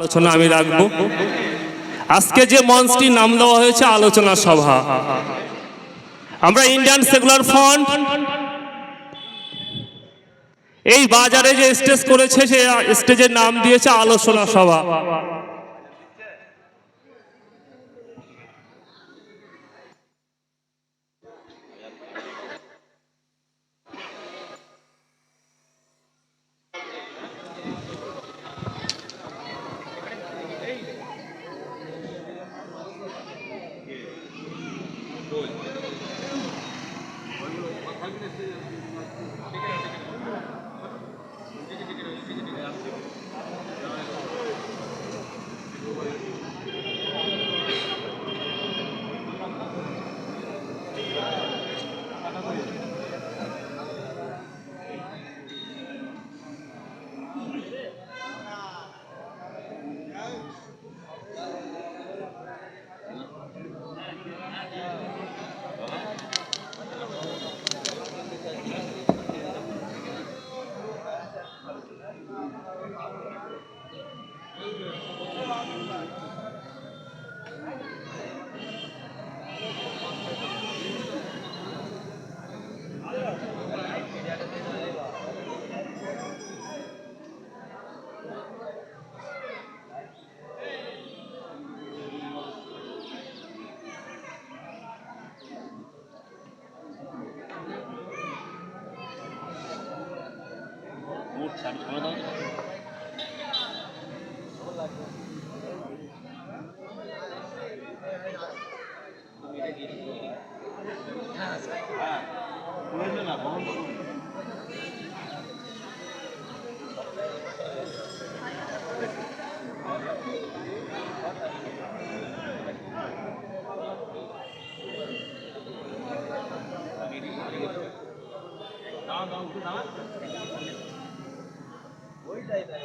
আলোচনা আমি রাখব। আজকে যে মঞ্চটি নাম দেওয়া হয়েছে আলোচনা সভা। আমরা ইন্ডিয়ান সেকুলার ফ্রন্ট এই বাজারে যে স্টেজ করেছে, সে স্টেজের নাম দিয়েছে আলোচনা সভা। ওইটাই ওইটাই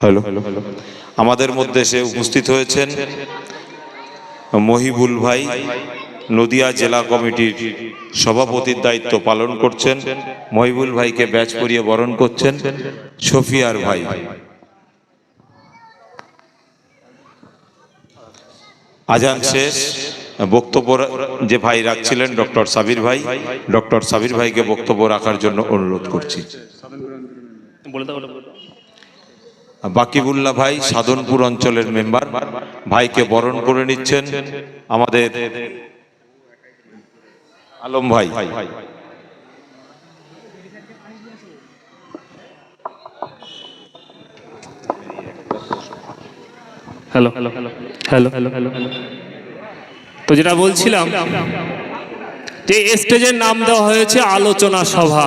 হ্যালো। আমাদের মধ্যে সে উপস্থিত হয়েছেন মহিবুল ভাই নদিয়া জেলা কমিটির সভাপতির দায়িত্ব পালন করছেন। মহিবুল ভাইকে ব্যাচ পরিয়ে বরণ করছেন সফিয়ার ভাই। আজান শেষ বক্তব্য যে ভাই রাখছিলেন ডক্টর সাবির ভাই ডক্টর সাবির ভাইকে বক্তব্য রাখার জন্য অনুরোধ করছি। বলে বাকিবুল্লাহ ভাই সাধনপুর অঞ্চলের মেম্বার, ভাইকে বরণ করে নিচ্ছেন আমাদের আলম ভাই। হ্যালো হ্যালো হ্যালো হ্যালো তো যেটা বলছিলাম যে স্টেজের নাম দেওয়া হয়েছে আলোচনা সভা।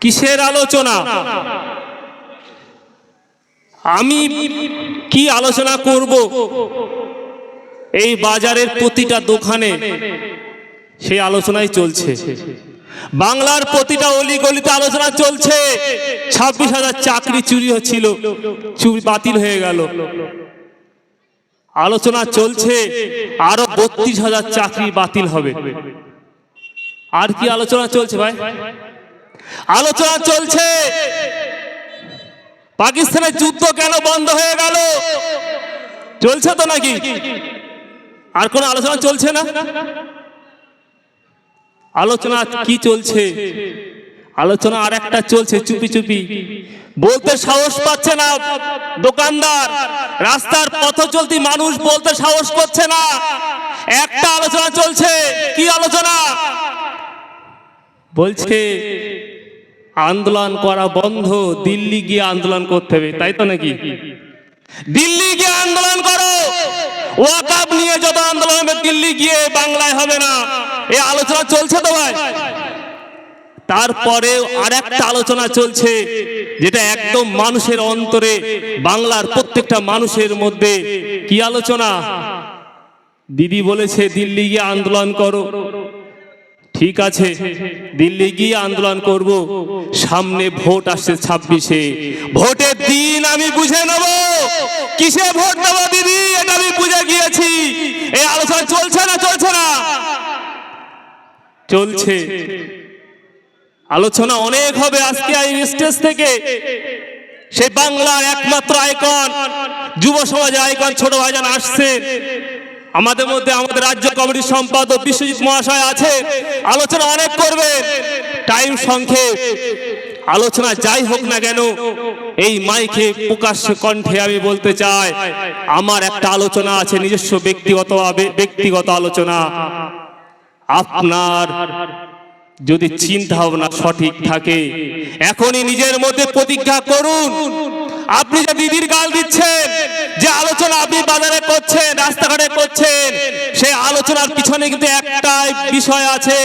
কিসের আলোচনা? আমি কি আলোচনা করব? এই বাজারের প্রতিটা দোকানে সেই আলোচনাই চলছে। বাংলার প্রতিটা অলিগলিতে আলোচনা চলছে। ছাব্বিশ হাজার চাকরি চুরি হচ্ছিল, চুরি বাতিল হয়ে গেল। আলোচনা চলছে, আরও বত্রিশ হাজার চাকরি বাতিল হবে। আর কি আলোচনা চলছে ভাই? আলোচনা চলছে পাকিস্তানের যুদ্ধ কেন বন্ধ হয়ে গেল? চলছে তো নাকি? আর কোন আলোচনা চলছে না? আলোচনা কি চলছে? আলোচনা আর একটা চলছে, চুপি চুপি। বলতে সাহস পাচ্ছে না দোকানদার। রাস্তার পথ চলতি মানুষ বলতে সাহস করছে না। একটা আলোচনা চলছে, কি আলোচনা? বলছে আন্দোলন করা বন্ধ, দিল্লি গিয়ে আন্দোলন করতে হবে, তাই তো নাকি? দিল্লি গিয়ে আন্দোলন করো। ওয়াকাব নিয়ে যত আন্দোলন হবে, দিল্লি গিয়ে বাংলায় হবে না। এই আলোচনা চলছে তো ভাই? তারপরে আর একটা আলোচনা চলছে, যেটা একদম মানুষের অন্তরে, বাংলার প্রত্যেকটা মানুষের মধ্যে। কি আলোচনা? দিদি বলেছে, দিল্লি গিয়ে আন্দোলন করো। ঠিক আছে, দিল্লি গিয়ে আন্দোলন করব। সামনে ভোট আসছে ছাব্বিশে। ভোটের দিন আমি বুঝে নেব। কিসে ভোট দেবো দিদি, এটা আমি বুঝে গিয়েছি। এই আলোচনা চলছে না চলছে না? চলছে। আলোচনা অনেক হবে আজকে এই স্টেজ থেকে। সে বাংলার একমাত্র আইকন, যুব সমাজের আইকন ছোট ভাইজান আসছে। আমাদের মধ্যে আমাদের রাজ্য কমিটির সম্পাদক বিশ্বজিৎ মহাশয় আছে, আলোচনা অনেক করবে। টাইম সংক্ষেপ। আলোচনা যাই হোক না কেন, এই মাইকে প্রকাশ্য কণ্ঠে আমি বলতে চাই, আমার একটা আলোচনা আছে, নিজস্ব ব্যক্তিগত ব্যক্তিগত আলোচনা। আপনার যদি চিন্তা ভাবনা সঠিক থাকে, এখনই নিজের মধ্যে প্রতিজ্ঞা করুন। আপনি যে দিদির গাল দিচ্ছেন, যে আলোচনা আপনি বাজারে করছেন, রাস্তাঘাটে করছেন, সেই আলোচনার পিছনে কিন্তু একটাই বিষয় আছে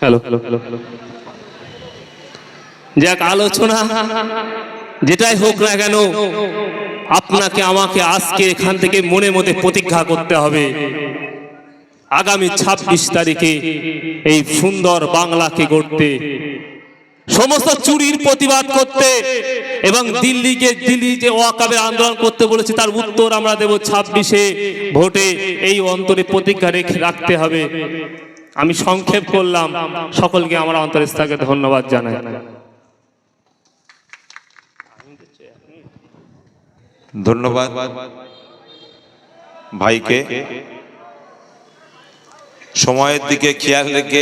হ্যালো যাক, আলোচনা যেটাই হোক না কেন, আপনাকে, আমাকে আজকে এখান থেকে মনে মধ্যে প্রতিজ্ঞা করতে হবে। আগামী ছাব্বিশ তারিখে এই সুন্দর বাংলাকে গড়তে, সমস্ত চুরির প্রতিবাদ করতে এবং দিল্লিকে দিল্লি যে ওয়াকাবের আন্দোলন করতে বলেছে, তার উত্তর আমরা দেব ছাব্বিশে ভোটে। এই অন্তরে প্রতিজ্ঞা রেখে রাখতে হবে। আমি সংক্ষেপ করলাম। সকলকে আমার অন্তরস্থাকে ধন্যবাদ জানাই। ধন্যবাদ ভাইকে। সময়ের দিকে খেয়াল রেখে